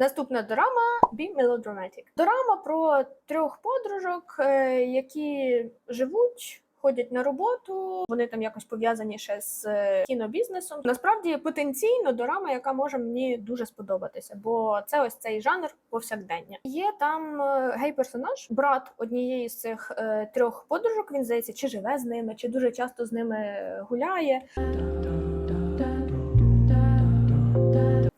Наступна дорама Be Melodramatic. Дорама про трьох подружок, е, які живуть. Ходять на роботу, вони там якось пов'язані ще з е, кінобізнесом. Насправді потенційно дорама, яка може мені дуже сподобатися, бо це ось цей жанр повсякдення. Є там е, гей-персонаж, брат однієї з цих е, трьох подружок. Він здається, чи живе з ними, чи дуже часто з ними гуляє.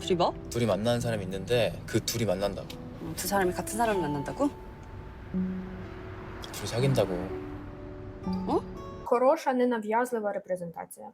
둘이 뭐? 둘이 만나는 사람이 있는데 그 둘이 만난다고. 어, 두 사람이 같은 사람을 만난다고? 둘이 사귄다고. Хороша ненав'язлива репрезентація.